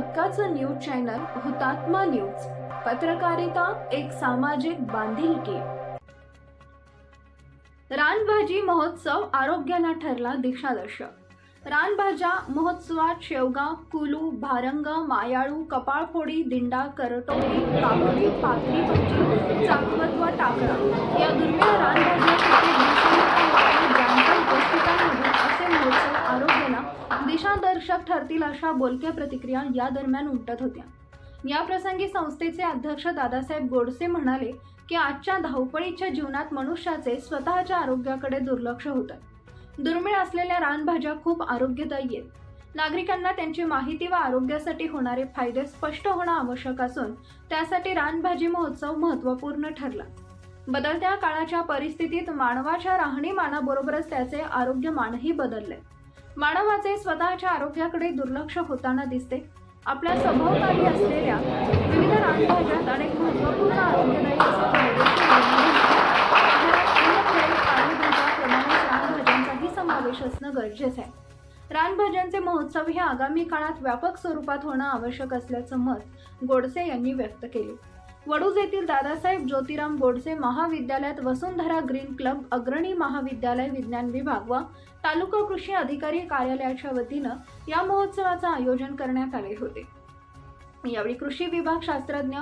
हक्काचं news channel हुतात्मा news. पत्रकारिता एक सामाजिक बांधिलकी. रानभाजी महोत्सव आरोग्याला ठरला दिशादर्शक रानभाज्या महोत्सवात शेवगा कुलू भारंग मायाळू कपाळफोडी दिंडा करटोली काकडी पातळी भाजी चाकवत व टाकळा या दुर्मिळ रानभाज्या दिशादर्शक अशा बोलक्या प्रतिक्रिया या दरम्यान उमटत होत्या. या प्रसंगी संस्थेचे अध्यक्ष दादासाहेब गोडसे म्हणाले की आजच्या धावपळीच्या जीवनात मनुष्याचे स्वतःच्या आरोग्याकडे दुर्लक्ष होतं. दुर्मिळ असलेल्या रानभाज्या खूप आरोग्यदायी आहेत. नागरिकांना त्यांची माहिती व आरोग्यासाठी होणारे फायदे स्पष्ट होणं आवश्यक असून त्यासाठी रानभाजी महोत्सव महत्त्वपूर्ण ठरला. बदलत्या काळाच्या परिस्थितीत मानवाच्या राहणीमानाबरोबरच त्याचे आरोग्यमानही बदलले. मानवाचे स्वतःच्या आरोग्याकडे दुर्लक्ष होताना दिसते. आपल्या सभोवताली असलेल्या विविध रानभाज्यात अनेक महत्त्वपूर्ण आरोग्यदायी रानभाज्यांचाही समावेश असणं गरजेचं आहे. रानभाज्यांचे महोत्सव हे आगामी काळात व्यापक स्वरूपात होणं आवश्यक असल्याचं मत गोडसे यांनी व्यक्त केले. वडूज येथील दादासाहेब ज्योतिराम गोडसे महाविद्यालयात वसुंधरा ग्रीन क्लब अग्रणी महाविद्यालय विज्ञान विभाग व तालुका कृषी अधिकारी कार्यालयाच्या वतीनं या महोत्सवाचं आयोजन करण्यात आले होते. यावेळी कृषी विभाग शास्त्रज्ञ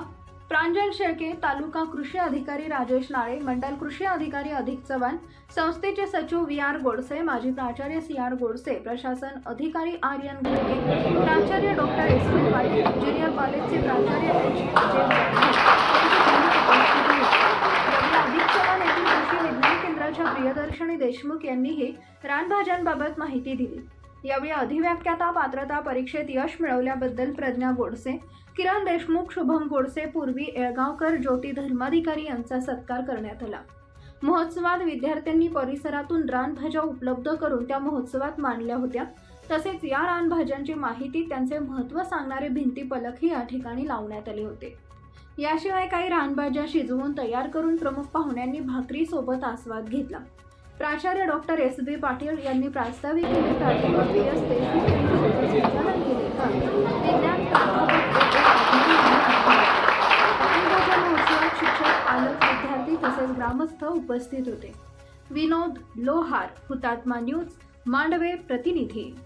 प्रांजल शेळके तालुका कृषी अधिकारी राजेश नाळे मंडल कृषी अधिकारी अधिक चव्हाण संस्थेचे सचिव व्ही आर गोडसे माजी प्राचार्य सी आर गोडसे प्रशासन अधिकारी आर एन घोडके प्राचार्य doctor S P Patil junior कॉलेजचे प्राचार्य एच अधिक चव्हाण येथील कृषी विज्ञान केंद्राच्या प्रियदर्शनी देशमुख यांनीही रानभाज्यांबाबत माहिती दिली. यावेळी अधिव्याख्याता पात्रता परीक्षेत यश मिळवल्याबद्दल प्रज्ञा गोडसे किरण देशमुख शुभम गोडसे पूर्वी येळगावकर ज्योती धर्माधिकारी यांचा सत्कार करण्यात आला. महोत्सवात विद्यार्थ्यांनी परिसरातून रानभाज्या उपलब्ध करून त्या महोत्सवात मांडल्या होत्या. तसेच या रानभाज्यांची माहिती त्यांचे महत्त्व सांगणारे भिंतीपलकही या ठिकाणी लावण्यात आले होते. याशिवाय काही रानभाज्या शिजवून तयार करून प्रमुख पाहुण्यांनी भाकरी सोबत आस्वाद घेतला. प्राचार्य डॉक्टर एस. बी. पाटील यांनी प्रास्ताविक केले प्राध्यापक व्ही. एस. देशमुख यांनी संचालन केले तर विज्ञान प्राध्यापक ए. ए. पाटील यांनी रानभाज्या महोत्सवात शिक्षक पालक विद्यार्थी तसेच उपस्थित होते. विनोद लोहार हुतात्मा न्यूज मांडवे प्रतिनिधी.